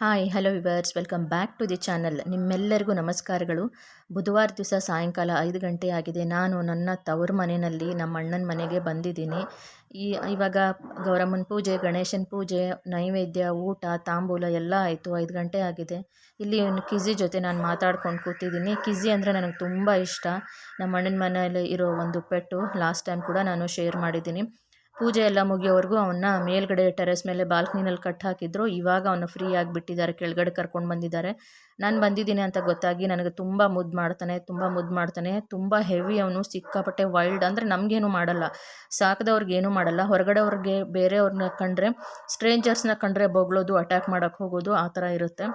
Hi hello viewers welcome back to the channel ನಿಮ್ಮೆಲ್ಲರಿಗೂ ನಮಸ್ಕಾರಗಳು. ಬುಧವಾರ ದಿವಸ ಸಾಯಂಕಾಲ ಐದು ಗಂಟೆ ಆಗಿದೆ. ನಾನು ನನ್ನ ತವರು ಮನೆಯಲ್ಲಿ ನಮ್ಮ ಅಣ್ಣನ ಮನೆಗೆ ಬಂದಿದ್ದೀನಿ. ಈ, ಇವಾಗ ಗೌರಮ್ಮನ ಪೂಜೆ, ಗಣೇಶನ ಪೂಜೆ, ನೈವೇದ್ಯ, ಊಟ, ತಾಂಬೂಲ ಎಲ್ಲ ಆಯಿತು. ಐದು ಗಂಟೆ ಆಗಿದೆ. ಇಲ್ಲಿ ಕಿಝಿ ಜೊತೆ ನಾನು ಮಾತಾಡ್ಕೊಂಡು ಕೂತಿದ್ದೀನಿ. ಕಿಜಿ ಅಂದರೆ ನನಗೆ ತುಂಬ ಇಷ್ಟ. ನಮ್ಮ ಅಣ್ಣನ ಮನೆಯಲ್ಲಿ ಇರೋ ಒಂದು ಪೆಟ್ಟು ಲಾಸ್ಟ್ ಟೈಮ್ ಕೂಡ ನಾನು ಶೇರ್ ಮಾಡಿದ್ದೀನಿ. ಪೂಜೆ ಎಲ್ಲ ಮುಗಿಯೋವರೆಗೂ ಅವನ್ನ ಮೇಲ್ಗಡೆ ಟೆರೆಸ್ ಮೇಲೆ ಬಾಲ್ಕನಿನಲ್ಲಿ ಕಟ್ ಹಾಕಿದ್ರು. ಇವಾಗ ಅವನು ಫ್ರೀ ಆಗಿಬಿಟ್ಟಿದ್ದಾರೆ ಕೆಳಗಡೆ ಕರ್ಕೊಂಡು ಬಂದಿದ್ದಾರೆ. ನಾನು ಬಂದಿದ್ದೀನಿ ಅಂತ ಗೊತ್ತಾಗಿ ನನಗೆ ತುಂಬ ಮುದ್ದು ಮಾಡ್ತಾನೆ, ತುಂಬ ಮುದ್ದು ಮಾಡ್ತಾನೆ. ತುಂಬ ಹೆವಿ ಅವನು, ಸಿಕ್ಕಾಪಟ್ಟೆ ವೈಲ್ಡ್ ಅಂದರೆ ನಮಗೇನು ಮಾಡಲ್ಲ. ಸಾಕದವ್ರಿಗೇನು ಏನೂ ಮಾಡಲ್ಲ. ಹೊರಗಡೆಯವ್ರಿಗೆ ಬೇರೆಯವ್ರನ್ನ ಕಂಡ್ರೆ ಸ್ಟ್ರೇಂಜರ್ಸ್ನ ಕಂಡ್ರೆ ಬೊಗಳೋದು ಅಟ್ಯಾಕ್ ಮಾಡೋಕ್ಕೆ ಹೋಗೋದು, ಆ ಥರ ಇರುತ್ತೆ.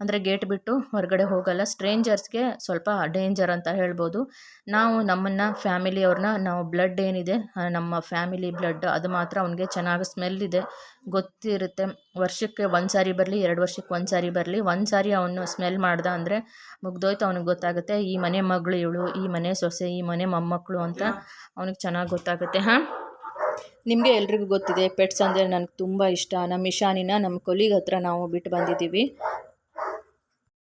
ಅಂದರೆ ಗೇಟ್ ಬಿಟ್ಟು ಹೊರಗಡೆ ಹೋಗಲ್ಲ. ಸ್ಟ್ರೇಂಜರ್ಸ್ಗೆ ಸ್ವಲ್ಪ ಡೇಂಜರ್ ಅಂತ ಹೇಳ್ಬೋದು. ನಾವು ನಮ್ಮನ್ನು ಫ್ಯಾಮಿಲಿಯವ್ರನ್ನ ನಾವು ಬ್ಲಡ್ ಏನಿದೆ ನಮ್ಮ ಫ್ಯಾಮಿಲಿ ಬ್ಲಡ್ ಅದು ಮಾತ್ರ ಅವನಿಗೆ ಚೆನ್ನಾಗಿ ಸ್ಮೆಲ್ ಇದೆ. ಗೊತ್ತಿರುತ್ತೆ. ವರ್ಷಕ್ಕೆ ಒಂದು ಸಾರಿ ಬರಲಿ ಎರಡು ವರ್ಷಕ್ಕೆ ಒಂದು ಸಾರಿ ಬರಲಿ ಒಂದು ಸಾರಿ ಅವನು ಸ್ಮೆಲ್ ಮಾಡ್ದ ಅಂದರೆ ಮುಗ್ದೋಯ್ತು ಅವ್ನಿಗೆ ಗೊತ್ತಾಗುತ್ತೆ. ಈ ಮನೆ ಮಗಳು ಇವಳು ಈ ಮನೆ ಸೊಸೆ ಈ ಮನೆ ಮೊಮ್ಮಕ್ಕಳು ಅಂತ ಅವ್ನಿಗೆ ಚೆನ್ನಾಗಿ ಗೊತ್ತಾಗುತ್ತೆ. ಹಾಂ? ನಿಮಗೆ ಎಲ್ರಿಗೂ ಗೊತ್ತಿದೆ ಪೆಟ್ಸ್ ಅಂದರೆ ನನಗೆ ತುಂಬ ಇಷ್ಟ. ನಮ್ಮ ಇಶಾನಿನ ನಮ್ಮ ಕೊಲಿಗ್ ಹತ್ರ ನಾವು ಬಿಟ್ಟು ಬಂದಿದ್ದೀವಿ.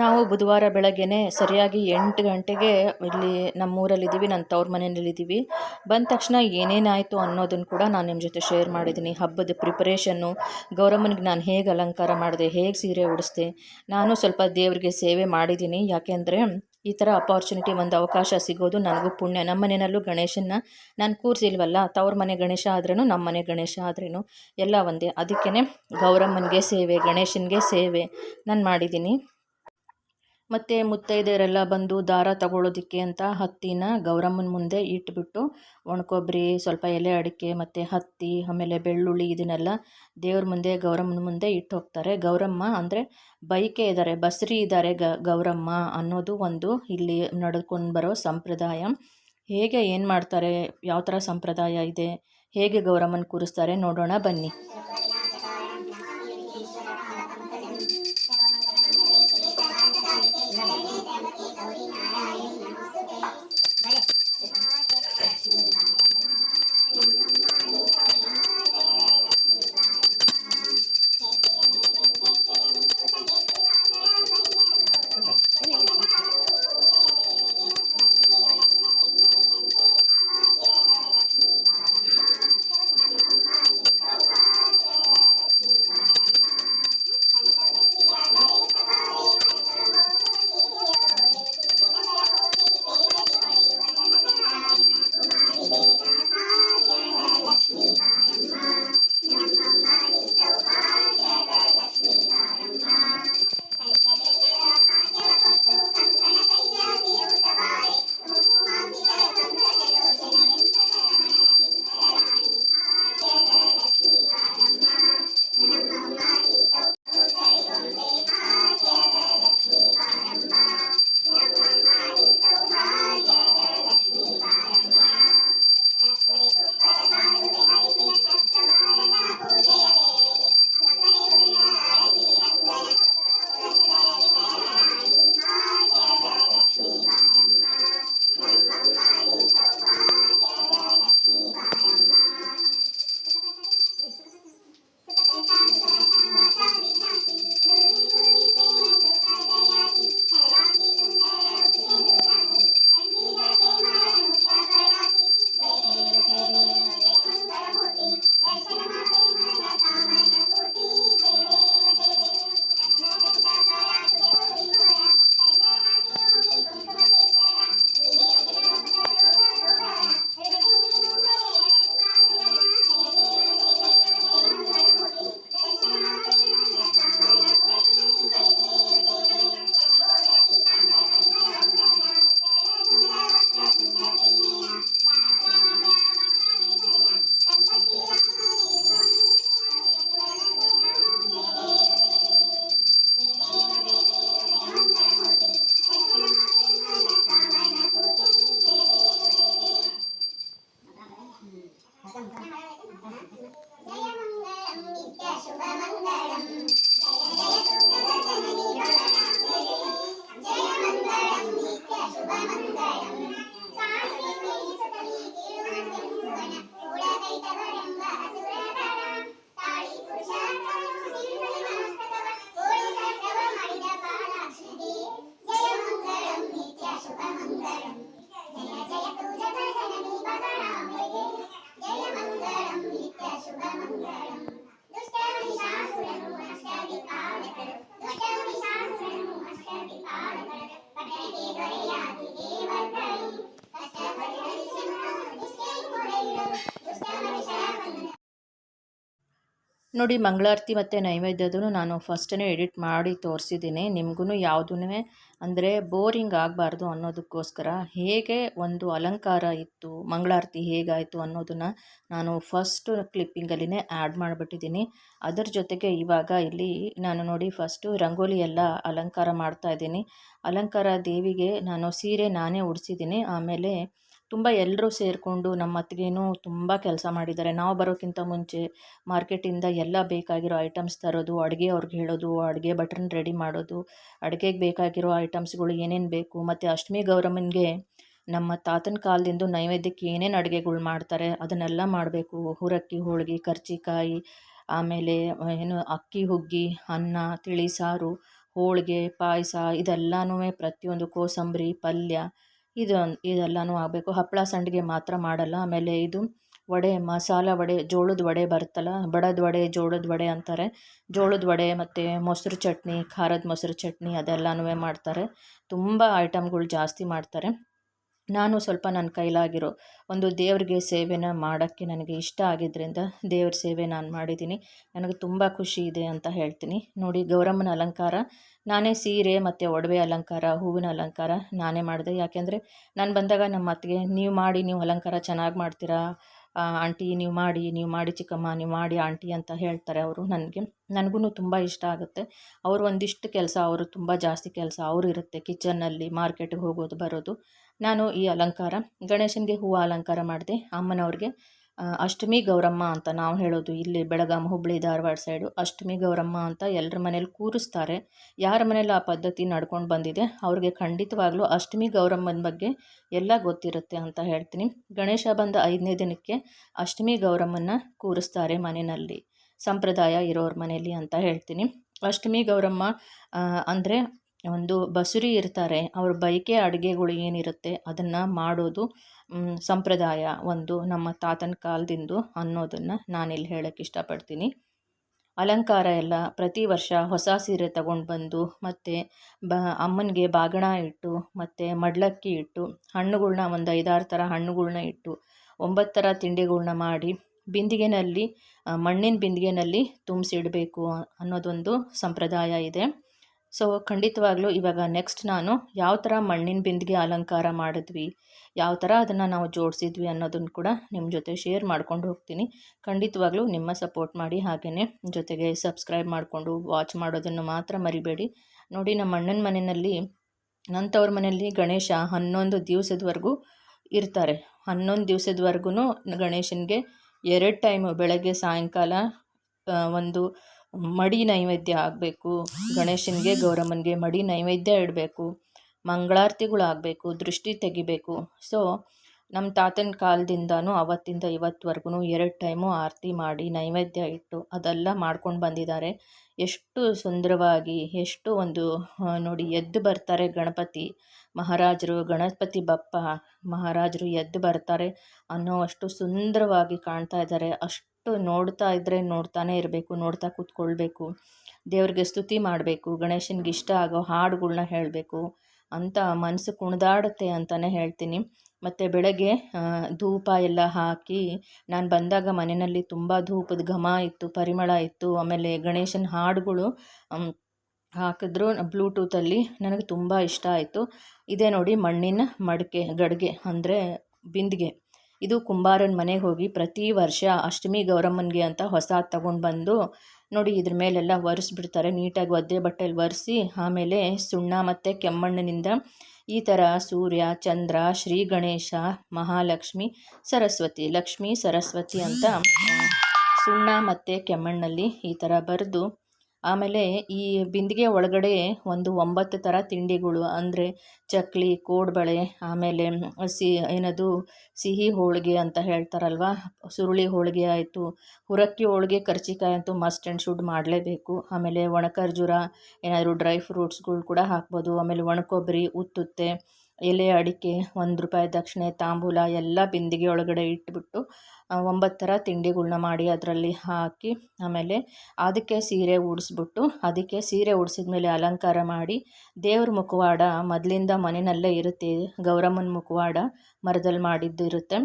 ನಾವು ಬುಧವಾರ ಬೆಳಗ್ಗೆನೇ ಸರಿಯಾಗಿ ಎಂಟು ಗಂಟೆಗೆ ಇಲ್ಲಿ ನಮ್ಮೂರಲ್ಲಿದ್ದೀವಿ, ನನ್ನ ತವ್ರ ಮನೆಯಲ್ಲಿದ್ದೀವಿ. ಬಂದ ತಕ್ಷಣ ಏನೇನಾಯಿತು ಅನ್ನೋದನ್ನು ಕೂಡ ನಾನು ನಿಮ್ಮ ಜೊತೆ ಶೇರ್ ಮಾಡಿದ್ದೀನಿ. ಹಬ್ಬದ ಪ್ರಿಪರೇಷನ್ನು, ಗೌರಮ್ಮನಿಗೆ ನಾನು ಹೇಗೆ ಅಲಂಕಾರ ಮಾಡಿದೆ, ಹೇಗೆ ಸೀರೆ ಉಡಿಸ್ದೆ, ನಾನು ಸ್ವಲ್ಪ ದೇವರಿಗೆ ಸೇವೆ ಮಾಡಿದ್ದೀನಿ. ಯಾಕೆಂದರೆ ಈ ಥರ ಅಪಾರ್ಚುನಿಟಿ ಒಂದು ಅವಕಾಶ ಸಿಗೋದು ನನಗೂ ಪುಣ್ಯ. ನಮ್ಮ ಮನೆಯಲ್ಲೂ ಗಣೇಶನ ನಾನು ಕೂರಿಸಿಲ್ವಲ್ಲ, ತವ್ರ ಮನೆ ಗಣೇಶ ಆದ್ರೂ ನಮ್ಮ ಮನೆ ಗಣೇಶ ಆದ್ರೂ ಎಲ್ಲ ಒಂದೇ. ಅದಕ್ಕೇ ಗೌರಮ್ಮನಿಗೆ ಸೇವೆ, ಗಣೇಶನಿಗೆ ಸೇವೆ ನಾನು ಮಾಡಿದ್ದೀನಿ. ಮತ್ತು ಮುತ್ತೈದೆಯರೆಲ್ಲ ಬಂದು ದಾರ ತಗೊಳ್ಳೋದಕ್ಕೆ ಅಂತ ಹತ್ತಿನ ಗೌರಮ್ಮನ ಮುಂದೆ ಇಟ್ಬಿಟ್ಟು ಒಣಕೊಬ್ಬರಿ, ಸ್ವಲ್ಪ ಎಲೆ ಅಡಿಕೆ ಮತ್ತು ಹತ್ತಿ, ಆಮೇಲೆ ಬೆಳ್ಳುಳ್ಳಿ ಇದನ್ನೆಲ್ಲ ದೇವ್ರ ಮುಂದೆ, ಗೌರಮ್ಮನ ಮುಂದೆ ಇಟ್ಟು ಹೋಗ್ತಾರೆ. ಗೌರಮ್ಮ ಅಂದರೆ ಬೈಕೆ ಇದ್ದಾರೆ, ಬಸ್ರಿ ಇದ್ದಾರೆ ಗ, ಗೌರಮ್ಮ ಅನ್ನೋದು ಒಂದು ಇಲ್ಲಿ ನಡ್ಕೊಂಡು ಬರೋ ಸಂಪ್ರದಾಯ. ಹೇಗೆ ಏನು ಮಾಡ್ತಾರೆ ಯಾವ ಥರ ಸಂಪ್ರದಾಯ ಇದೆ, ಹೇಗೆ ಗೌರಮ್ಮನ ಕೂರಿಸ್ತಾರೆ ನೋಡೋಣ ಬನ್ನಿ. ನೋಡಿ ಮಂಗಳಾರತಿ ಮತ್ತು ನೈವೇದ್ಯದೂ ನಾನು ಫಸ್ಟೇ ಎಡಿಟ್ ಮಾಡಿ ತೋರಿಸಿದ್ದೀನಿ. ನಿಮಗೂ ಯಾವುದೂ ಅಂದರೆ ಬೋರಿಂಗ್ ಆಗಬಾರ್ದು ಅನ್ನೋದಕ್ಕೋಸ್ಕರ ಹೇಗೆ ಒಂದು ಅಲಂಕಾರ ಇತ್ತು, ಮಂಗಳಾರತಿ ಹೇಗಾಯಿತು ಅನ್ನೋದನ್ನು ನಾನು ಫಸ್ಟು ಕ್ಲಿಪ್ಪಿಂಗಲ್ಲಿನೇ ಆ್ಯಡ್ ಮಾಡಿಬಿಟ್ಟಿದ್ದೀನಿ. ಅದರ ಜೊತೆಗೆ ಇವಾಗ ಇಲ್ಲಿ ನಾನು ನೋಡಿ ಫಸ್ಟು ರಂಗೋಲಿ ಎಲ್ಲ ಅಲಂಕಾರ ಮಾಡ್ತಾ ಇದ್ದೀನಿ. ಅಲಂಕಾರ ದೇವಿಗೆ ನಾನು ಸೀರೆ ನಾನೇ ಉಡಿಸಿದ್ದೀನಿ. ಆಮೇಲೆ ತುಂಬ ಎಲ್ಲರೂ ಸೇರಿಕೊಂಡು ನಮ್ಮ ಅತ್ತಿಗೇನು ತುಂಬ ಕೆಲಸ ಮಾಡಿದ್ದಾರೆ. ನಾವು ಬರೋಕ್ಕಿಂತ ಮುಂಚೆ ಮಾರ್ಕೆಟಿಂದ ಎಲ್ಲ ಬೇಕಾಗಿರೋ ಐಟಮ್ಸ್ ತರೋದು, ಅಡುಗೆ ಅವ್ರಿಗೆ ಹೇಳೋದು, ಅಡುಗೆ ಭಟ್ರನ್ನ ರೆಡಿ ಮಾಡೋದು, ಅಡುಗೆಗೆ ಬೇಕಾಗಿರೋ ಐಟಮ್ಸ್ಗಳು ಏನೇನು ಬೇಕು ಮತ್ತು ಅಷ್ಟಮಿ ಗೌರಮ್ಮನಿಗೆ ನಮ್ಮ ತಾತನ ಕಾಲದಿಂದ ನೈವೇದ್ಯಕ್ಕೆ ಏನೇನು ಅಡುಗೆಗಳು ಮಾಡ್ತಾರೆ ಅದನ್ನೆಲ್ಲ ಮಾಡಬೇಕು. ಹುರಕ್ಕಿ, ಹೋಳಿಗೆ ಕರ್ಜಿಕಾಯಿ ಆಮೇಲೆ ಏನು ಅಕ್ಕಿ, ಹುಗ್ಗಿ, ಅನ್ನ, ತಿಳಿ ಸಾರು, ಹೋಳಿಗೆ, ಪಾಯಸ ಇದೆಲ್ಲನೂ ಪ್ರತಿಯೊಂದು ಕೋಸಂಬರಿ, ಪಲ್ಯ ಇದೊಂದು ಇದೆಲ್ಲನೂ ಆಗಬೇಕು. ಹಪ್ಪಳ ಸಂಡಿಗೆ ಮಾತ್ರ ಮಾಡಲ್ಲ. ಆಮೇಲೆ ಇದು ವಡೆ, ಮಸಾಲ ವಡೆ, ಜೋಳದ ವಡೆ ಬರುತ್ತಲ್ಲ, ಬಡದ ವಡೆ, ಜೋಳದ ವಡೆ ಅಂತಾರೆ. ಜೋಳದ ವಡೆ ಮತ್ತು ಮೊಸರು ಚಟ್ನಿ, ಖಾರದ ಮೊಸರು ಚಟ್ನಿ ಅದೆಲ್ಲನೂ ಮಾಡ್ತಾರೆ. ತುಂಬ ಐಟಮ್ಗಳು ಜಾಸ್ತಿ ಮಾಡ್ತಾರೆ. ನಾನು ಸ್ವಲ್ಪ ನನ್ನ ಕೈಲಾಗಿರೋ ಒಂದು ದೇವರಿಗೆ ಸೇವೆನ ಮಾಡೋಕ್ಕೆ ನನಗೆ ಇಷ್ಟ ಆಗಿದ್ದರಿಂದ ದೇವ್ರ ಸೇವೆ ನಾನು ಮಾಡಿದ್ದೀನಿ. ನನಗೆ ತುಂಬ ಖುಷಿ ಇದೆ ಅಂತ ಹೇಳ್ತೀನಿ. ನೋಡಿ, ಗೌರಮ್ಮನ ಅಲಂಕಾರ. ನಾನೇ ಸೀರೆ ಮತ್ತು ಒಡವೆ ಅಲಂಕಾರ, ಹೂವಿನ ಅಲಂಕಾರ ನಾನೇ ಮಾಡಿದೆ. ಯಾಕೆಂದರೆ, ನಾನು ಬಂದಾಗ ನಮ್ಮ ಅತ್ತಿಗೆ ನೀವು ಮಾಡಿ, ನೀವು ಅಲಂಕಾರ ಚೆನ್ನಾಗಿ ಮಾಡ್ತೀರಾ? ಆಂಟಿ, ನೀವು ಮಾಡಿ ನೀವು ಮಾಡಿ ಚಿಕ್ಕಮ್ಮ, ನೀವು ಮಾಡಿ ಆಂಟಿ ಅಂತ ಹೇಳ್ತಾರೆ ಅವರು ನನಗೆ. ನನಗೂ ತುಂಬ ಇಷ್ಟ ಆಗುತ್ತೆ. ಅವರು ಒಂದಿಷ್ಟು ಕೆಲಸ, ಅವರು ತುಂಬ ಜಾಸ್ತಿ ಕೆಲಸ, ಅವರು ಇರುತ್ತೆ ಕಿಚನ್ನಲ್ಲಿ ಮಾರ್ಕೆಟಿಗೆ ಹೋಗೋದು, ಬರೋದು. ನಾನು ಈ ಅಲಂಕಾರ, ಗಣೇಶನಿಗೆ ಹೂವು ಅಲಂಕಾರ ಮಾಡಿದೆ, ಅಮ್ಮನವ್ರಿಗೆ. ಅಷ್ಟಮಿ ಗೌರಮ್ಮ ಅಂತ ನಾವು ಹೇಳೋದು. ಇಲ್ಲಿ ಬೆಳಗಾಂ ಹುಬ್ಬಳ್ಳಿ ಧಾರವಾಡ ಸೈಡು ಅಷ್ಟಮಿ ಗೌರಮ್ಮ ಅಂತ ಎಲ್ಲರ ಮನೇಲಿ ಕೂರಿಸ್ತಾರೆ. ಯಾರ ಮನೇಲಿ ಆ ಪದ್ಧತಿ ನಡ್ಕೊಂಡು ಬಂದಿದೆ, ಅವ್ರಿಗೆ ಖಂಡಿತವಾಗ್ಲೂ ಅಷ್ಟಮಿ ಗೌರಮ್ಮನ ಬಗ್ಗೆ ಎಲ್ಲ ಗೊತ್ತಿರುತ್ತೆ ಅಂತ ಹೇಳ್ತೀನಿ. ಗಣೇಶ ಬಂದ ಐದನೇ ದಿನಕ್ಕೆ ಅಷ್ಟಮಿ ಗೌರಮ್ಮನ ಕೂರಿಸ್ತಾರೆ ಮನೆಯಲ್ಲಿ, ಸಂಪ್ರದಾಯ ಇರೋರ ಮನೆಯಲ್ಲಿ ಅಂತ ಹೇಳ್ತೀನಿ. ಅಷ್ಟಮಿ ಗೌರಮ್ಮ ಅಂದರೆ ಒಂದು ಬಸುರಿ ಇರ್ತಾರೆ, ಅವ್ರ ಬಯಕೆ ಅಡುಗೆಗಳು ಏನಿರುತ್ತೆ ಅದನ್ನು ಮಾಡೋದು ಸಂಪ್ರದಾಯ ಒಂದು ನಮ್ಮ ತಾತನ ಕಾಲದಿಂದ ಅನ್ನೋದನ್ನು ನಾನಿಲ್ಲಿ ಹೇಳೋಕ್ಕೆ ಇಷ್ಟಪಡ್ತೀನಿ. ಅಲಂಕಾರ ಎಲ್ಲ ಪ್ರತಿ ವರ್ಷ ಹೊಸ ಸೀರೆ ತಗೊಂಡು ಬಂದು, ಮತ್ತು ಬ, ಅಮ್ಮನಿಗೆ ಬಾಗಣ ಇಟ್ಟು, ಮತ್ತು ಮಡ್ಲಕ್ಕಿ ಇಟ್ಟು, ಹಣ್ಣುಗಳ್ನ ಒಂದು ಐದಾರು ಥರ ಹಣ್ಣುಗಳ್ನ ಇಟ್ಟು, ಒಂಬತ್ತು ಥರ ಮಾಡಿ, ಬಿಂದಿಗೆನಲ್ಲಿ, ಮಣ್ಣಿನ ಬಿಂದಿಗೆನಲ್ಲಿ ತುಂಬಿಸಿಡಬೇಕು ಅನ್ನೋದೊಂದು ಸಂಪ್ರದಾಯ ಇದೆ. ಸೊ ಖಂಡಿತವಾಗ್ಲೂ ಇವಾಗ ನೆಕ್ಸ್ಟ್ ನಾನು ಯಾವ ಥರ ಮಣ್ಣಿನ ಬಿಂದಿಗೆ ಅಲಂಕಾರ ಮಾಡಿದ್ವಿ, ಯಾವ ಥರ ಅದನ್ನು ನಾವು ಜೋಡಿಸಿದ್ವಿ ಅನ್ನೋದನ್ನು ಕೂಡ ನಿಮ್ಮ ಜೊತೆ ಶೇರ್ ಮಾಡ್ಕೊಂಡು ಹೋಗ್ತೀನಿ. ಖಂಡಿತವಾಗ್ಲೂ ನಿಮ್ಮ ಸಪೋರ್ಟ್ ಮಾಡಿ ಹಾಗೆಯೇ ಜೊತೆಗೆ ಸಬ್ಸ್ಕ್ರೈಬ್ ಮಾಡಿಕೊಂಡು ವಾಚ್ ಮಾಡೋದನ್ನು ಮಾತ್ರ ಮರಿಬೇಡಿ. ನೋಡಿ, ನಮ್ಮ ಅಣ್ಣನ ಮನೆಯಲ್ಲಿ ನನ್ನ ತವ್ರ ಮನೆಯಲ್ಲಿ ಗಣೇಶ ಹನ್ನೊಂದು ದಿವಸದವರೆಗೂ ಇರ್ತಾರೆ. ಹನ್ನೊಂದು ದಿವಸದವರೆಗೂ ಗಣೇಶನಿಗೆ ಎರಡು ಟೈಮು ಬೆಳಗ್ಗೆ, ಸಾಯಂಕಾಲ ಒಂದು ಮಡಿ ನೈವೇದ್ಯ ಆಗಬೇಕು, ಗಣೇಶನಿಗೆ, ಗೌರಮ್ಮನಿಗೆ ಮಡಿ ನೈವೇದ್ಯ ಇಡಬೇಕು ಮಂಗಳಾರತಿಗಳಾಗಬೇಕು ದೃಷ್ಟಿ ತೆಗಿಬೇಕು. ಸೊ ನಮ್ಮ ತಾತನ ಕಾಲದಿಂದನೂ ಅವತ್ತಿಂದ ಇವತ್ತುವರೆಗೂ ಎರಡು ಟೈಮು ಆರತಿ ಮಾಡಿ ನೈವೇದ್ಯ ಇಟ್ಟು ಅದೆಲ್ಲ ಮಾಡ್ಕೊಂಡು ಬಂದಿದ್ದಾರೆ. ಎಷ್ಟು ಸುಂದರವಾಗಿ, ಎಷ್ಟು ಒಂದು ನೋಡಿ ಎದ್ದು ಬರ್ತಾರೆ ಗಣಪತಿ, ಮಹಾರಾಜರು, ಗಣಪತಿ ಬಪ್ಪ ಮಹಾರಾಜರು ಎದ್ದು ಬರ್ತಾರೆ ಅನ್ನೋ ಅಷ್ಟು ಸುಂದರವಾಗಿ ಕಾಣ್ತಾ ಇದ್ದಾರೆ. ಅಷ್ಟು ನೋಡ್ತಾ ಇದ್ದರೆ ನೋಡ್ತಾನೆ ಇರಬೇಕು, ನೋಡ್ತಾ ಕೂತ್ಕೊಳ್ಬೇಕು. ದೇವ್ರಿಗೆ ಸ್ತುತಿ ಮಾಡಬೇಕು, ಗಣೇಶನಿಗೆ ಇಷ್ಟ ಆಗೋ ಹಾಡುಗಳ್ನ ಹೇಳಬೇಕು ಅಂತ ಮನಸ್ಸು ಕುಣಿದಾಡುತ್ತೆ ಅಂತಲೇ ಹೇಳ್ತೀನಿ. ಮತ್ತು ಬೆಳಗ್ಗೆ ಧೂಪ ಎಲ್ಲ ಹಾಕಿ ನಾನು ಬಂದಾಗ ಮನೆಯಲ್ಲಿ ತುಂಬ ಧೂಪದ ಘಮ ಇತ್ತು, ಪರಿಮಳ ಇತ್ತು. ಆಮೇಲೆ ಗಣೇಶನ ಹಾಡುಗಳು ಹಾಕಿದ್ರು ಬ್ಲೂಟೂತಲ್ಲಿ ನನಗೆ ತುಂಬ ಇಷ್ಟ ಆಯಿತು. ಇದೇ ನೋಡಿ ಮಣ್ಣಿನ ಮಡಿಕೆ, ಗಡಿಗೆ ಅಂದರೆ ಬಿಂದಿಗೆ. ಇದು ಕುಂಬಾರನ ಮನೆಗೆ ಹೋಗಿ ಪ್ರತಿ ವರ್ಷ ಅಷ್ಟಮಿ ಗೌರಮ್ಮನಿಗೆ ಅಂತ ಹೊಸ ತಗೊಂಡು ಬಂದು ನೋಡಿ ಇದ್ರ ಮೇಲೆಲ್ಲ ಒರೆಸ್ಬಿಡ್ತಾರೆ. ನೀಟಾಗಿ ಒದ್ದೆ ಬಟ್ಟೆಯಲ್ಲಿ ಒರೆಸಿ, ಆಮೇಲೆ ಸುಣ್ಣ ಮತ್ತು ಕೆಮ್ಮಣ್ಣಿನಿಂದ ಈ ಥರ ಸೂರ್ಯ, ಚಂದ್ರ, ಶ್ರೀ ಗಣೇಶ, ಮಹಾಲಕ್ಷ್ಮಿ, ಸರಸ್ವತಿ, ಲಕ್ಷ್ಮಿ, ಸರಸ್ವತಿ ಅಂತ ಸುಣ್ಣ ಮತ್ತು ಕೆಮ್ಮಣ್ಣಲ್ಲಿ ಈ ಥರ ಬರೆದು ಆಮೇಲೆ ಈ ಬಿಂದಿಗೆ ಒಳಗಡೆ ಒಂದು ಒಂಬತ್ತು ಥರ ತಿಂಡಿಗಳು, ಅಂದರೆ ಚಕ್ಲಿ, ಕೋಡ್ಬಳೆ, ಆಮೇಲೆ ಸಿ ಏನದು ಸಿಹಿ ಹೋಳಿಗೆ ಅಂತ ಹೇಳ್ತಾರಲ್ವ, ಸುರುಳಿ ಹೋಳಿಗೆ ಆಯಿತು, ಹುರಕ್ಕಿ ಹೋಳಿಗೆ ಕರ್ಚಿಕಾಯಿ ಅಂತೂ ಮಸ್ಟ್ ಆ್ಯಂಡ್ ಶುಡ್ ಮಾಡಲೇಬೇಕು. ಆಮೇಲೆ ಒಣ ಖರ್ಜೂರ ಏನಾದರೂ ಡ್ರೈ ಫ್ರೂಟ್ಸ್ಗಳು ಕೂಡ ಹಾಕ್ಬೋದು, ಆಮೇಲೆ ಒಣ ಕೊಬ್ಬರಿ ಉತ್ತುತ್ತೆ, ಎಲೆ ಅಡಿಕೆ, ಒಂದು ರೂಪಾಯಿ ದಕ್ಷಿಣೆ, ತಾಂಬೂಲ, ಎಲ್ಲ ಬಿಂದಿಗೆ ಒಳಗಡೆ ಇಟ್ಬಿಟ್ಟು ಒಂಬತ್ತು ಥರ ತಿಂಡಿಗಳ್ನ ಮಾಡಿ ಅದರಲ್ಲಿ ಹಾಕಿ, ಆಮೇಲೆ ಅದಕ್ಕೆ ಸೀರೆ ಉಡಿಸ್ಬಿಟ್ಟು, ಅದಕ್ಕೆ ಸೀರೆ ಉಡಿಸಿದ ಮೇಲೆ ಅಲಂಕಾರ ಮಾಡಿ, ದೇವ್ರ ಮುಖವಾಡ ಮೊದಲಿಂದ ಮನೆಯಲ್ಲೇ ಇರುತ್ತೆ, ಗೌರಮ್ಮನ ಮುಖವಾಡ ಮರದಲ್ಲಿ ಮಾಡಿದ್ದು ಇರುತ್ತೆ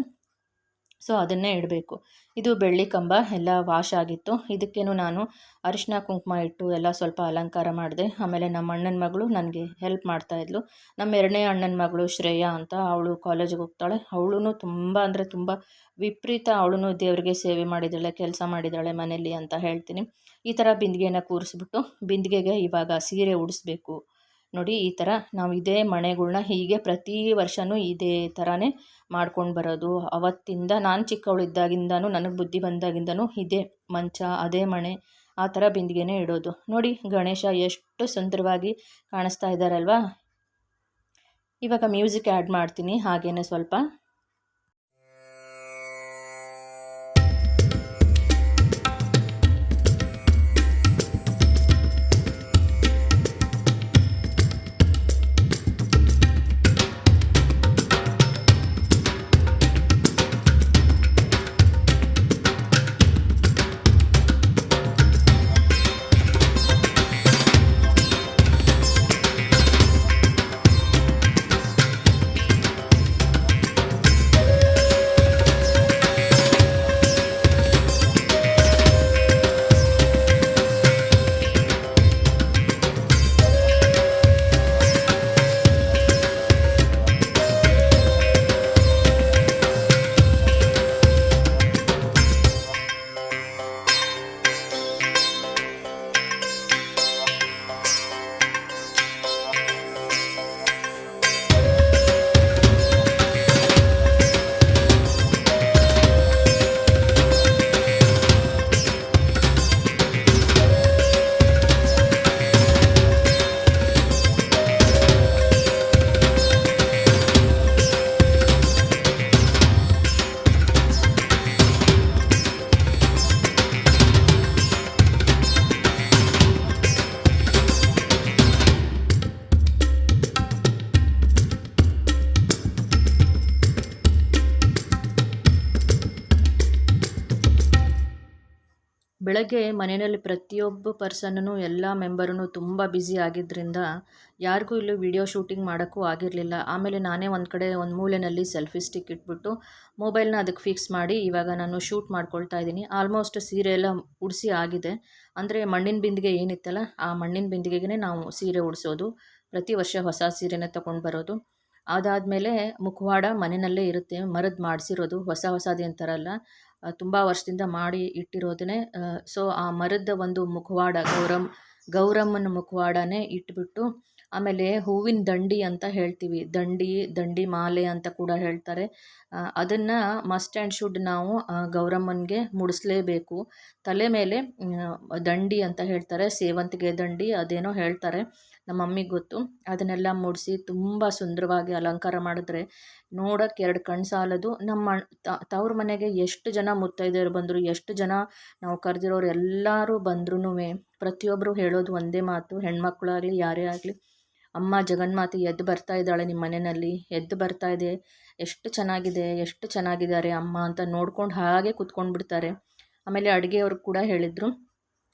ಸೊ ಅದನ್ನೇ ಇಡಬೇಕು. ಇದು ಬೆಳ್ಳಿ ಕಂಬ, ಎಲ್ಲ ವಾಶ್ ಆಗಿತ್ತು. ಇದಕ್ಕೇನು ನಾನು ಅರಿಶಿನ ಕುಂಕುಮ ಇಟ್ಟು ಎಲ್ಲ ಸ್ವಲ್ಪ ಅಲಂಕಾರ ಮಾಡಿದೆ. ಆಮೇಲೆ ನಮ್ಮ ಅಣ್ಣನ ಮಗಳು ನನಗೆ ಹೆಲ್ಪ್ ಮಾಡ್ತಾಯಿದ್ಲು ನಮ್ಮ ಎರಡನೇ ಅಣ್ಣನ ಮಗಳು ಶ್ರೇಯಾ ಅಂತ, ಅವಳು ಕಾಲೇಜಿಗೆ ಹೋಗ್ತಾಳೆ. ಅವಳು ತುಂಬ ಅಂದರೆ ತುಂಬ ವಿಪರೀತ ಅವಳು ದೇವರಿಗೆ ಸೇವೆ ಮಾಡಿದ್ದಾಳೆ, ಕೆಲಸ ಮಾಡಿದ್ದಾಳೆ ಮನೆಯಲ್ಲಿ ಅಂತ ಹೇಳ್ತೀನಿ. ಈ ಥರ ಬಿಂದಿಗೆನ ಕೂರಿಸ್ಬಿಟ್ಟು, ಬಿಂದಿಗೆಗೆ ಇವಾಗ ಸೀರೆ ಉಡಿಸ್ಬೇಕು. ನೋಡಿ, ಈ ಥರ ನಾವು ಇದೇ ಮಣೆಗಳ್ನ ಹೀಗೆ ಪ್ರತಿ ವರ್ಷವೂ ಇದೇ ಥರನೇ ಮಾಡ್ಕೊಂಡು ಬರೋದು. ಅವತ್ತಿಂದ ನಾನು ಚಿಕ್ಕವಳಿದ್ದಾಗಿಂದನೂ, ನನಗೆ ಬುದ್ಧಿ ಬಂದಾಗಿಂದನೂ ಇದೇ ಮಂಚ, ಅದೇ ಮಣೆ, ಆ ಥರ ಬಿಂದಿಗೆನೇ ಇಡೋದು. ನೋಡಿ, ಗಣೇಶ ಎಷ್ಟು ಸುಂದರವಾಗಿ ಕಾಣಿಸ್ತಾ ಇದ್ದಾರಲ್ವಾ ಇವಾಗ ಮ್ಯೂಸಿಕ್ ಆ್ಯಡ್ ಮಾಡ್ತೀನಿ, ಹಾಗೇನೆ ಸ್ವಲ್ಪ. ಪ್ರತಿಯೊಬ್ಬ ಪರ್ಸನ್ನೂ ಎಲ್ಲ ಮೆಂಬರೂ ತುಂಬ ಬ್ಯುಸಿ ಆಗಿದ್ದರಿಂದ ಯಾರಿಗೂ ಇಲ್ಲೂ ವಿಡಿಯೋ ಶೂಟಿಂಗ್ ಮಾಡೋಕ್ಕೂ ಆಗಿರಲಿಲ್ಲ. ಆಮೇಲೆ ನಾನೇ ಒಂದು ಕಡೆ ಒಂದು ಮೂಲೆಯಲ್ಲಿ ಸೆಲ್ಫಿ ಸ್ಟಿಕ್ ಇಟ್ಬಿಟ್ಟು ಮೊಬೈಲ್ನ ಅದಕ್ಕೆ ಫಿಕ್ಸ್ ಮಾಡಿ ಇವಾಗ ನಾನು ಶೂಟ್ ಮಾಡ್ಕೊಳ್ತಾ ಇದ್ದೀನಿ. ಆಲ್ಮೋಸ್ಟ್ ಸೀರೆ ಎಲ್ಲ ಉಡಿಸಿ ಆಗಿದೆ. ಅಂದರೆ ಮಣ್ಣಿನ ಬಿಂದಿಗೆ ಏನಿತ್ತಲ್ಲ, ಆ ಮಣ್ಣಿನ ಬಿಂದಿಗೆಗೆ ನಾವು ಸೀರೆ ಉಡಿಸೋದು, ಪ್ರತಿ ವರ್ಷ ಹೊಸ ಸೀರೆನೇ ತೊಗೊಂಡು ಬರೋದು. ಅದಾದಮೇಲೆ ಮುಖವಾಡ ಮನೆಯಲ್ಲೇ ಇರುತ್ತೆ, ಮರದ ಮಾಡಿಸಿರೋದು, ಹೊಸ ಹೊಸದು ಅಂತಾರಲ್ಲ ತುಂಬ ವರ್ಷದಿಂದ ಮಾಡಿ ಇಟ್ಟಿರೋದನ್ನೇ ಸೊ ಆ ಮರದ ಒಂದು ಮುಖವಾಡ, ಗೌರಮ್, ಗೌರಮ್ಮನ ಮುಖವಾಡನೇ ಇಟ್ಬಿಟ್ಟು, ಆಮೇಲೆ ಹೂವಿನ ದಂಡಿ ಅಂತ ಹೇಳ್ತೀವಿ. ದಂಡಿ ದಂಡಿ ಮಾಲೆ ಅಂತ ಕೂಡ ಹೇಳ್ತಾರೆ. ಅದನ್ನು ಮಸ್ಟ್ ಆ್ಯಂಡ್ ಶುಡ್ ನಾವು ಗೌರಮ್ಮನಿಗೆ ಮುಡಿಸ್ಲೇಬೇಕು. ತಲೆ ಮೇಲೆ ದಂಡಿ ಅಂತ ಹೇಳ್ತಾರೆ. ಸೇವಂತಿಗೆ ದಂಡಿ ಅದೇನೋ ಹೇಳ್ತಾರೆ. ನಮ್ಮ ಮಮ್ಮಿಗೆ ಗೊತ್ತು. ಅದನ್ನೆಲ್ಲ ಮೂಡಿಸಿ ತುಂಬ ಸುಂದರವಾಗಿ ಅಲಂಕಾರ ಮಾಡಿದ್ರೆ ನೋಡೋಕ್ಕೆ ಎರಡು ಕಣ್ಣು ಸಾಲದು. ನಮ್ಮ ತವ್ರ ಮನೆಗೆ ಎಷ್ಟು ಜನ ಮುತ್ತೈದೆಯರು ಬಂದರು, ಎಷ್ಟು ಜನ ನಾವು ಕರೆದಿರೋರು ಎಲ್ಲರೂ ಬಂದ್ರೂ ಪ್ರತಿಯೊಬ್ಬರು ಹೇಳೋದು ಒಂದೇ ಮಾತು ಹೆಣ್ಮಕ್ಳಾಗಲಿ ಯಾರೇ ಆಗಲಿ. ಅಮ್ಮ ಜಗನ್ಮಾತೆ ಎದ್ದು ಬರ್ತಾ ಇದ್ದಾಳೆ ನಿಮ್ಮ ಮನೆಯಲ್ಲಿ, ಎದ್ದು ಬರ್ತಾ ಇದೆ. ಎಷ್ಟು ಚೆನ್ನಾಗಿದೆ, ಎಷ್ಟು ಚೆನ್ನಾಗಿದ್ದಾರೆ ಅಮ್ಮ ಅಂತ ನೋಡ್ಕೊಂಡು ಹಾಗೆ ಕೂತ್ಕೊಂಡು ಬಿಡ್ತಾರೆ. ಆಮೇಲೆ ಅಡುಗೆಯವ್ರು ಕೂಡ ಹೇಳಿದರು.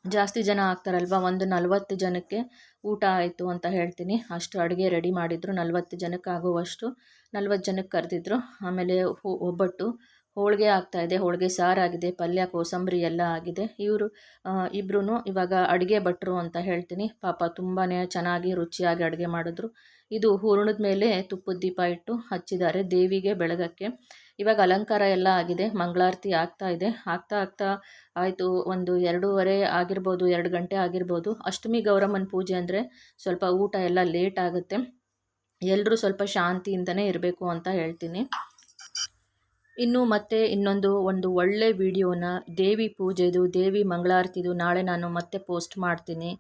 ಜಾಸ್ತಿ ಜನ ಆಗ್ತಾರಲ್ವ? ಒಂದು ನಲವತ್ತು ಜನಕ್ಕೆ ಊಟ ಆಯಿತು ಅಂತ ಹೇಳ್ತೀನಿ. ಅಷ್ಟು ಅಡುಗೆ ರೆಡಿ ಮಾಡಿದರು. ನಲ್ವತ್ತು ಜನಕ್ಕೆ ಆಗುವಷ್ಟು ನಲ್ವತ್ತು ಜನಕ್ಕೆ ಕರೆದಿದ್ರು. ಆಮೇಲೆ ಒಬ್ಬಟ್ಟು ಹೋಳಿಗೆ ಆಗ್ತಾಯಿದೆ ಹೋಳಿಗೆ ಸಾರಾಗಿದೆ ಪಲ್ಯ, ಕೋಸಂಬರಿ ಎಲ್ಲ ಆಗಿದೆ. ಇವರು ಇಬ್ಬರೂ ಇವಾಗ ಅಡುಗೆ ಭಟ್ರು ಅಂತ ಹೇಳ್ತೀನಿ. ಪಾಪ ತುಂಬಾ ಚೆನ್ನಾಗಿ ರುಚಿಯಾಗಿ ಅಡುಗೆ ಮಾಡಿದ್ರು. ಇದು ಹೂರ್ಣದ ಮೇಲೆ ತುಪ್ಪದ ದೀಪ ಇಟ್ಟು ಹಚ್ಚಿದ್ದಾರೆ ದೇವಿಗೆ ಬೆಳಗಕ್ಕೆ. ಇವಾಗ ಅಲಂಕಾರ ಎಲ್ಲ ಆಗಿದೆ, ಮಂಗಳಾರತಿ ಆಗ್ತಾ ಇದೆ. ಆಗ್ತಾ ಆಗ್ತಾ ಆಯಿತು, ಒಂದು ಎರಡೂವರೆ ಆಗಿರ್ಬೋದು, ಎರಡು ಗಂಟೆ ಆಗಿರ್ಬೋದು. ಅಷ್ಟಮಿ ಗೌರಮ್ಮನ ಪೂಜೆ ಅಂದರೆ ಸ್ವಲ್ಪ ಊಟ ಎಲ್ಲ ಲೇಟ್ ಆಗುತ್ತೆ. ಎಲ್ಲರೂ ಸ್ವಲ್ಪ ಶಾಂತಿಯಿಂದನೇ ಇರಬೇಕು ಅಂತ ಹೇಳ್ತೀನಿ. ಇನ್ನು ಮತ್ತೆ ಇನ್ನೊಂದು ಒಂದು ಒಳ್ಳೆ ವಿಡಿಯೋನ ದೇವಿ ಪೂಜೆದು, ದೇವಿ ಮಂಗಳಾರತಿದು ನಾಳೆ ನಾನು ಮತ್ತೆ ಪೋಸ್ಟ್ ಮಾಡ್ತೀನಿ.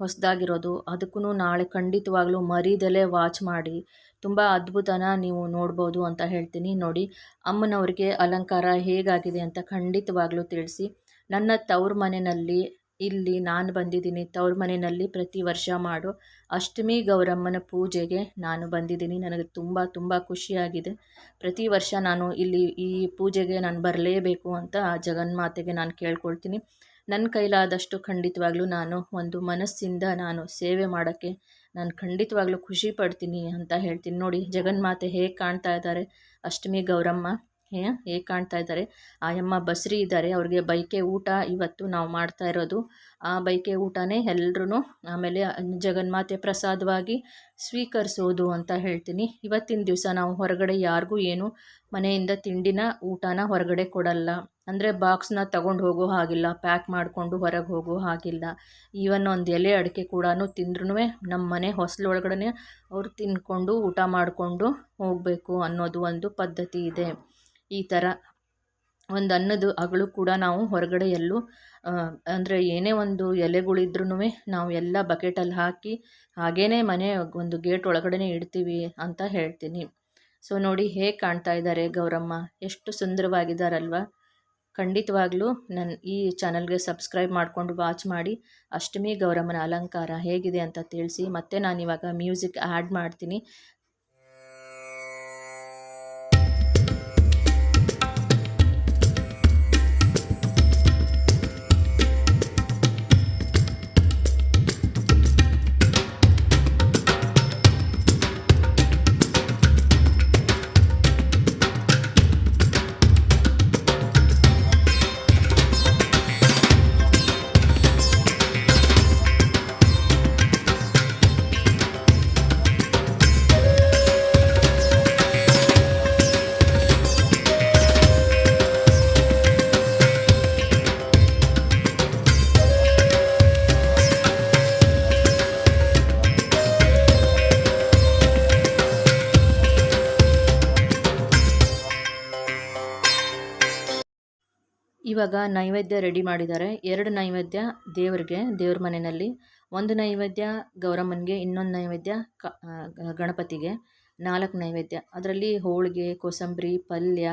ಹೊಸದಾಗಿರೋದು. ಅದಕ್ಕೂ ನಾಳೆ ಖಂಡಿತವಾಗ್ಲೂ ಮರೀದಲ್ಲೇ ವಾಚ್ ಮಾಡಿ. ತುಂಬ ಅದ್ಭುತನ ನೀವು ನೋಡ್ಬೋದು ಅಂತ ಹೇಳ್ತೀನಿ. ನೋಡಿ, ಅಮ್ಮನವ್ರಿಗೆ ಅಲಂಕಾರ ಹೇಗಾಗಿದೆ ಅಂತ ಖಂಡಿತವಾಗ್ಲೂ ತಿಳಿಸಿ. ನನ್ನ ತವ್ರ ಮನೆಯಲ್ಲಿ ಇಲ್ಲಿ ನಾನು ಬಂದಿದ್ದೀನಿ, ತವ್ರ ಮನೆಯಲ್ಲಿ ಪ್ರತಿ ವರ್ಷ ಮಾಡೋ ಅಷ್ಟಮಿ ಗೌರಮ್ಮನ ಪೂಜೆಗೆ ನಾನು ಬಂದಿದ್ದೀನಿ. ನನಗೆ ತುಂಬ ತುಂಬ ಖುಷಿಯಾಗಿದೆ. ಪ್ರತಿ ವರ್ಷ ನಾನು ಇಲ್ಲಿ ಈ ಪೂಜೆಗೆ ನಾನು ಬರಲೇಬೇಕು ಅಂತ ಆ ಜಗನ್ಮಾತೆಗೆ ನಾನು ಕೇಳ್ಕೊಳ್ತೀನಿ. ನನ್ನ ಕೈಲಾದಷ್ಟು ಖಂಡಿತವಾಗ್ಲೂ ನಾನು ಒಂದು ಮನಸ್ಸಿಂದ ನಾನು ಸೇವೆ ಮಾಡೋಕ್ಕೆ ನಾನು ಖಂಡಿತವಾಗ್ಲೂ ಖುಷಿ ಪಡ್ತೀನಿ ಅಂತ ಹೇಳ್ತೀನಿ. ನೋಡಿ, ಜಗನ್ಮಾತೆ ಹೇಗೆ ಕಾಣ್ತಾ ಇದ್ದಾರೆ, ಅಷ್ಟಮಿ ಗೌರಮ್ಮ. ಹೇಗೆ ಕಾಣ್ತಾ ಇದ್ದಾರೆ? ಆಯಮ್ಮ ಬಸ್ರಿ ಇದ್ದಾರೆ, ಅವ್ರಿಗೆ ಬೈಕೆ ಊಟ ಇವತ್ತು ನಾವು ಮಾಡ್ತಾ ಇರೋದು. ಆ ಬೈಕೆ ಊಟನೇ ಎಲ್ರೂ ಆಮೇಲೆ ಜಗನ್ಮಾತೆ ಪ್ರಸಾದವಾಗಿ ಸ್ವೀಕರಿಸೋದು ಅಂತ ಹೇಳ್ತೀನಿ. ಇವತ್ತಿನ ದಿವಸ ನಾವು ಹೊರಗಡೆ ಯಾರಿಗೂ ಏನು ಮನೆಯಿಂದ ತಿಂಡಿನ ಊಟನ ಹೊರಗಡೆ ಕೊಡಲ್ಲ. ಅಂದರೆ ಬಾಕ್ಸ್ನ ತಗೊಂಡು ಹೋಗೋ ಹಾಗಿಲ್ಲ, ಪ್ಯಾಕ್ ಮಾಡಿಕೊಂಡು ಹೊರಗೆ ಹೋಗೋ ಹಾಗಿಲ್ಲ. ಈವನ್ ಒಂದು ಎಲೆ ಅಡಿಕೆ ಕೂಡ ತಿಂದ್ರೂ ನಮ್ಮ ಮನೆ ಹೊಸಲೊಳಗಡೆ ಅವ್ರು ತಿಂದ್ಕೊಂಡು ಊಟ ಮಾಡಿಕೊಂಡು ಹೋಗಬೇಕು ಅನ್ನೋದು ಒಂದು ಪದ್ಧತಿ ಇದೆ. ಈ ಥರ ಒಂದು ಅನ್ನದ ಅಗಳು ಕೂಡ ನಾವು ಹೊರಗಡೆ ಎಲ್ಲೂ ಅಂದರೆ ಏನೇ ಒಂದು ಎಲೆಗಳಿದ್ರೂ ನಾವು ಎಲ್ಲ ಬಕೆಟಲ್ಲಿ ಹಾಕಿ ಹಾಗೇ ಮನೆ ಒಂದು ಗೇಟ್ ಒಳಗಡೆ ಇಡ್ತೀವಿ ಅಂತ ಹೇಳ್ತೀನಿ. ಸೊ, ನೋಡಿ ಹೇಗೆ ಕಾಣ್ತಾ ಇದ್ದಾರೆ ಗೌರಮ್ಮ, ಎಷ್ಟು ಸುಂದರವಾಗಿದ್ದಾರಲ್ವ? ಖಂಡಿತವಾಗ್ಲೂ ನನ್ನ ಈ ಚಾನಲ್ಗೆ ಸಬ್ಸ್ಕ್ರೈಬ್ ಮಾಡಿಕೊಂಡು ವಾಚ್ ಮಾಡಿ, ಅಷ್ಟಮಿ ಗೌರಮ್ಮನ ಅಲಂಕಾರ ಹೇಗಿದೆ ಅಂತ ತಿಳಿಸಿ, ಮತ್ತೆ ನಾನಿವಾಗ ಮ್ಯೂಸಿಕ್ ಆ್ಯಡ್ ಮಾಡ್ತೀನಿ. ಇವಾಗ ನೈವೇದ್ಯ ರೆಡಿ ಮಾಡಿದ್ದಾರೆ. ಎರಡು ನೈವೇದ್ಯ ದೇವರಿಗೆ, ದೇವ್ರ ಮನೆಯಲ್ಲಿ. ಒಂದು ನೈವೇದ್ಯ ಗೌರಮ್ಮನಿಗೆ, ಇನ್ನೊಂದು ನೈವೇದ್ಯ ಗಣಪತಿಗೆ. ನಾಲ್ಕು ನೈವೇದ್ಯ. ಅದರಲ್ಲಿ ಹೋಳಿಗೆ, ಕೋಸಂಬರಿ, ಪಲ್ಯ,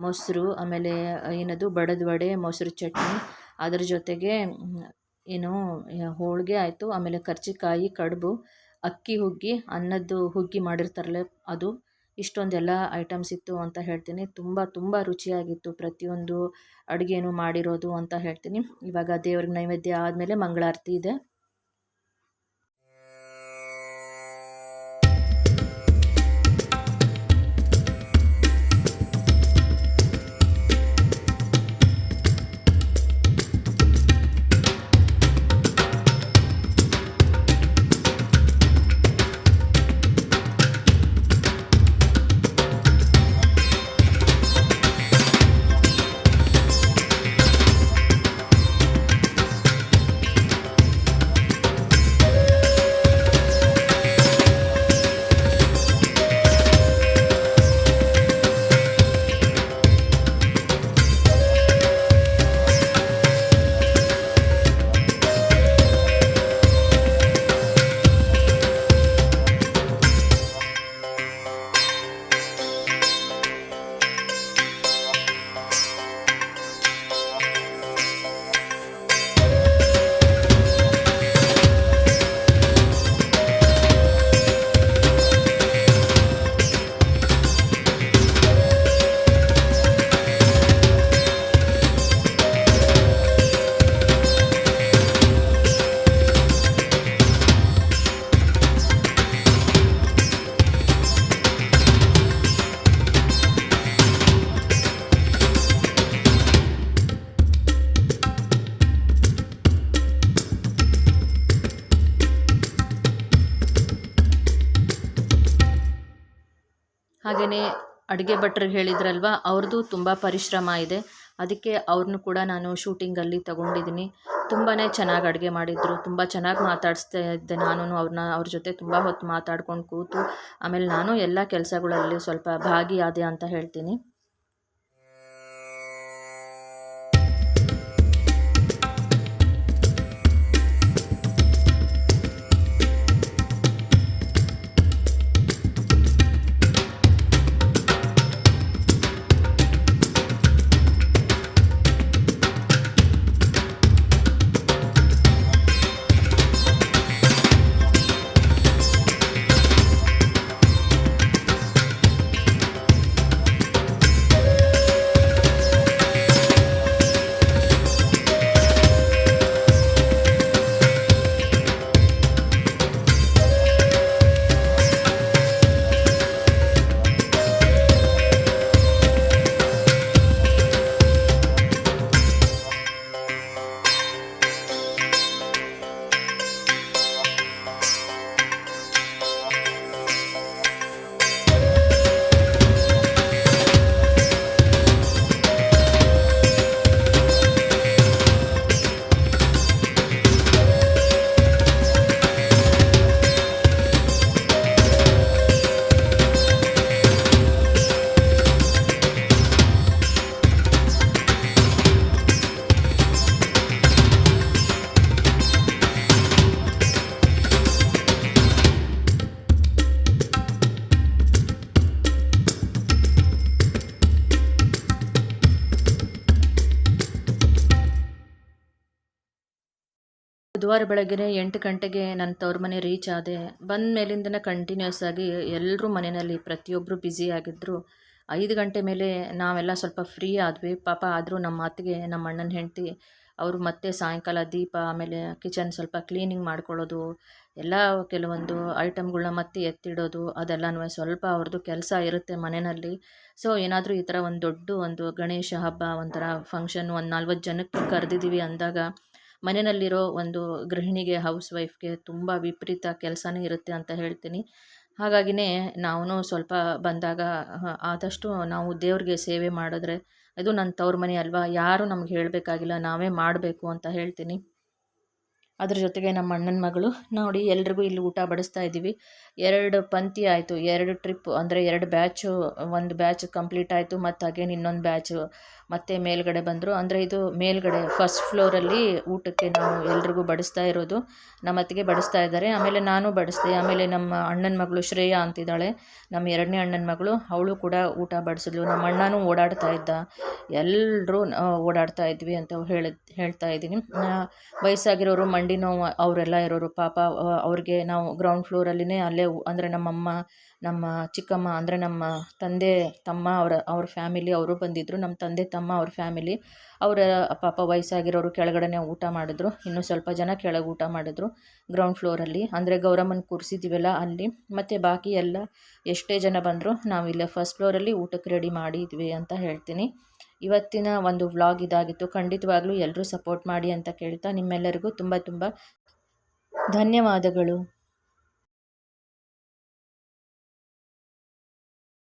ಮೊಸರು, ಆಮೇಲೆ ಏನದು, ಬಡದ ವಡೆ, ಮೊಸರು ಚಟ್ನಿ. ಅದರ ಜೊತೆಗೆ ಏನು ಹೋಳಿಗೆ ಆಯಿತು. ಆಮೇಲೆ ಕರ್ಜಿಕಾಯಿ ಕಡುಬು, ಅಕ್ಕಿ ಹುಗ್ಗಿ, ಅನ್ನದ್ದು ಹುಗ್ಗಿ ಮಾಡಿರ್ತಾರಲ್ಲ ಅದು. ಇಷ್ಟೊಂದೆಲ್ಲ ಐಟಮ್ಸ್ ಇತ್ತು ಅಂತ ಹೇಳ್ತೀನಿ. ತುಂಬ ತುಂಬ ರುಚಿಯಾಗಿತ್ತು ಪ್ರತಿಯೊಂದು ಅಡುಗೆನೂ ಮಾಡಿರೋದು ಅಂತ ಹೇಳ್ತೀನಿ. ಇವಾಗ ದೇವ್ರಿಗೆ ನೈವೇದ್ಯ ಆದಮೇಲೆ ಮಂಗಳಾರತಿ ಇದೆ. ಅಡುಗೆ ಭಟ್ರಿಗೆ ಹೇಳಿದ್ರಲ್ವ ಅವ್ರದ್ದು ತುಂಬ ಪರಿಶ್ರಮ ಇದೆ. ಅದಕ್ಕೆ ಅವ್ರನ್ನೂ ಕೂಡ ನಾನು ಶೂಟಿಂಗಲ್ಲಿ ತಗೊಂಡಿದ್ದೀನಿ. ತುಂಬಾ ಚೆನ್ನಾಗಿ ಅಡುಗೆ ಮಾಡಿದ್ರು, ತುಂಬ ಚೆನ್ನಾಗಿ ಮಾತಾಡಿಸ್ತಾ ಇದ್ದೆ ನಾನು ಅವ್ರನ್ನ ಅವ್ರ ಜೊತೆ ತುಂಬ ಹೊತ್ತು ಮಾತಾಡ್ಕೊಂಡು ಕೂತು. ಆಮೇಲೆ ನಾನು ಎಲ್ಲ ಕೆಲಸಗಳಲ್ಲಿ ಸ್ವಲ್ಪ ಭಾಗಿಯಾದೆ ಅಂತ ಹೇಳ್ತೀನಿ. ಬುಧವಾರ ಬೆಳಗ್ಗೆ ಎಂಟು ಗಂಟೆಗೆ ನನ್ನ ತವ್ರ ಮನೆ ರೀಚ್ ಆದೆ. ಬಂದ ಮೇಲಿಂದನೇ ಕಂಟಿನ್ಯೂಸ್ ಆಗಿ ಎಲ್ಲರೂ ಮನೆಯಲ್ಲಿ ಪ್ರತಿಯೊಬ್ಬರು ಬ್ಯುಸಿ ಆಗಿದ್ದರು ಐದು ಗಂಟೆ ಮೇಲೆ ನಾವೆಲ್ಲ ಸ್ವಲ್ಪ ಫ್ರೀ ಆದ್ವಿ. ಪಾಪ ಆದರೂ ನಮ್ಮ ಮಾತಿಗೆ ನಮ್ಮ ಅಣ್ಣನ ಹೆಂಡತಿ, ಅವರು ಮತ್ತೆ ಸಾಯಂಕಾಲ ದೀಪ, ಆಮೇಲೆ ಕಿಚನ್ ಸ್ವಲ್ಪ ಕ್ಲೀನಿಂಗ್ ಮಾಡ್ಕೊಳ್ಳೋದು, ಎಲ್ಲ ಕೆಲವೊಂದು ಐಟಮ್ಗಳನ್ನ ಮತ್ತೆ ಎತ್ತಿಡೋದು, ಅದೆಲ್ಲನೂ ಸ್ವಲ್ಪ ಅವ್ರದ್ದು ಕೆಲಸ ಇರುತ್ತೆ ಮನೆಯಲ್ಲಿ. ಸೊ ಏನಾದರೂ ಈ ಥರ ಒಂದು ದೊಡ್ಡ ಒಂದು ಗಣೇಶ ಹಬ್ಬ ಒಂಥರ ಫಂಕ್ಷನ್ ಒಂದು ನಲ್ವತ್ತು ಜನಕ್ಕೆ ಕರೆದಿದ್ದೀವಿ ಅಂದಾಗ ಮನೆಯಲ್ಲಿರೋ ಒಂದು ಗೃಹಿಣಿಗೆ ಹೌಸ್ ವೈಫ್ಗೆ ತುಂಬ ವಿಪರೀತ ಕೆಲಸನೇ ಇರುತ್ತೆ ಅಂತ ಹೇಳ್ತೀನಿ. ಹಾಗಾಗಿನೇ ನಾವು ಸ್ವಲ್ಪ ಬಂದಾಗ ಆದಷ್ಟು ನಾವು ದೇವ್ರಿಗೆ ಸೇವೆ ಮಾಡಿದ್ರೆ ಅದು ನನ್ನ ತವ್ರ ಮನೆ ಅಲ್ವಾ? ಯಾರು ನಮ್ಗೆ ಹೇಳಬೇಕಾಗಿಲ್ಲ, ನಾವೇ ಮಾಡಬೇಕು ಅಂತ ಹೇಳ್ತೀನಿ. ಅದ್ರ ಜೊತೆಗೆ ನಮ್ಮ ಅಣ್ಣನ ಮಗಳು, ನೋಡಿ ಎಲ್ರಿಗೂ ಇಲ್ಲಿ ಊಟ ಬಡಿಸ್ತಾ ಇದ್ದೀವಿ. ಎರಡು ಪಂಕ್ತಿ ಆಯಿತು, ಎರಡು ಟ್ರಿಪ್, ಅಂದರೆ ಎರಡು ಬ್ಯಾಚು, ಒಂದು ಬ್ಯಾಚ್ ಕಂಪ್ಲೀಟ್ ಆಯಿತು ಮತ್ತು ಅಗೇನ್ ಇನ್ನೊಂದು ಬ್ಯಾಚು. ಮತ್ತೆ ಮೇಲ್ಗಡೆ ಬಂದರು. ಅಂದರೆ ಇದು ಮೇಲ್ಗಡೆ ಫಸ್ಟ್ ಫ್ಲೋರಲ್ಲಿ ಊಟಕ್ಕೆ ನಾವು ಎಲ್ರಿಗೂ ಬಡಿಸ್ತಾ ಇರೋದು. ನಮ್ಮ ಅತ್ತಿಗೆ ಬಡಿಸ್ತಾ ಇದ್ದಾರೆ. ಆಮೇಲೆ ನಾನು ಬಡಿಸ್ದೆ. ಆಮೇಲೆ ನಮ್ಮ ಅಣ್ಣನ ಮಗಳು ಶ್ರೇಯಾ ಅಂತಿದ್ದಾಳೆ. ನಮ್ಮ ಎರಡನೇ ಅಣ್ಣನ ಮಗಳು, ಅವಳು ಕೂಡ ಊಟ ಬಡಿಸಿದ್ಲು. ನಮ್ಮ ಅಣ್ಣನೂ ಓಡಾಡ್ತಾ ಇದ್ದ. ಎಲ್ಲರೂ ಓಡಾಡ್ತಾ ಇದ್ವಿ ಅಂತ ಹೇಳಿ, ಹೇಳ್ತಾ ಇದ್ದೀನಿ. ವಯಸ್ಸಾಗಿರೋರು, ಮಂಡಿ ನೋವು, ಅವರೆಲ್ಲ ಇರೋರು ಪಾಪ ಅವ್ರಿಗೆ ನಾವು ಗ್ರೌಂಡ್ ಫ್ಲೋರಲ್ಲಿನೇ ಅಲ್ಲೇ ಅಂದರೆ ನಮ್ಮಮ್ಮ ನಮ್ಮ ಚಿಕ್ಕಮ್ಮ ಅಂದರೆ ನಮ್ಮ ತಂದೆ ತಮ್ಮ ಅವರ, ಅವ್ರ ಫ್ಯಾಮಿಲಿ ಅವರು ಬಂದಿದ್ದರು ನಮ್ಮ ತಂದೆ ತಮ್ಮ ಅವ್ರ ಫ್ಯಾಮಿಲಿ ಅವರ ಪಾಪ ವಯಸ್ಸಾಗಿರೋರು ಕೆಳಗಡೆನೇ ಊಟ ಮಾಡಿದ್ರು. ಇನ್ನೂ ಸ್ವಲ್ಪ ಜನ ಕೆಳಗೆ ಊಟ ಮಾಡಿದ್ರು ಗ್ರೌಂಡ್ ಫ್ಲೋರಲ್ಲಿ ಅಂದರೆ ಗೌರಮ್ಮನ ಕೂರಿಸಿದ್ದೀವಲ್ಲ ಅಲ್ಲಿ. ಮತ್ತು ಬಾಕಿ ಎಲ್ಲ ಎಷ್ಟೇ ಜನ ಬಂದರೂ ನಾವು ಇಲ್ಲೇ ಫಸ್ಟ್ ಫ್ಲೋರಲ್ಲಿ ಊಟಕ್ಕೆ ರೆಡಿ ಮಾಡಿದ್ವಿ ಅಂತ ಹೇಳ್ತೀನಿ. ಇವತ್ತಿನ ಒಂದು ವ್ಲಾಗ್ ಇದಾಗಿತ್ತು. ಖಂಡಿತವಾಗ್ಲೂ ಎಲ್ಲರೂ ಸಪೋರ್ಟ್ ಮಾಡಿ ಅಂತ ಕೇಳ್ತಾ ನಿಮ್ಮೆಲ್ಲರಿಗೂ ತುಂಬ ತುಂಬ ಧನ್ಯವಾದಗಳು.